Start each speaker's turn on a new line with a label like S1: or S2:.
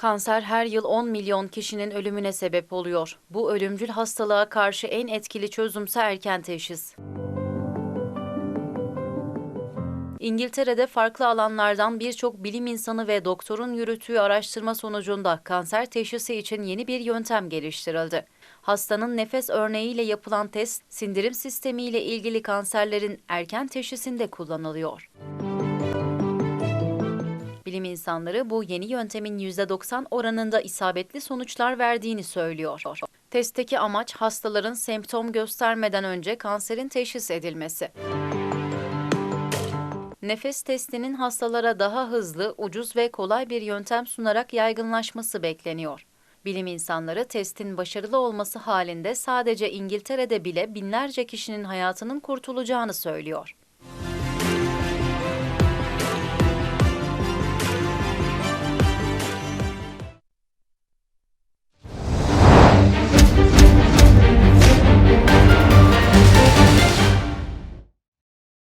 S1: Kanser her yıl 10 milyon kişinin ölümüne sebep oluyor. Bu ölümcül hastalığa karşı en etkili çözümse erken teşhis. İngiltere'de farklı alanlardan birçok bilim insanı ve doktorun yürüttüğü araştırma sonucunda kanser teşhisi için yeni bir yöntem geliştirildi. Hastanın nefes örneğiyle yapılan test, sindirim sistemiyle ilgili kanserlerin erken teşhisinde kullanılıyor. İnsanları bu yeni yöntemin %90 oranında isabetli sonuçlar verdiğini söylüyor. Testteki amaç hastaların semptom göstermeden önce kanserin teşhis edilmesi. Nefes testinin hastalara daha hızlı, ucuz ve kolay bir yöntem sunarak yaygınlaşması bekleniyor. Bilim insanları testin başarılı olması halinde sadece İngiltere'de bile binlerce kişinin hayatının kurtulacağını söylüyor.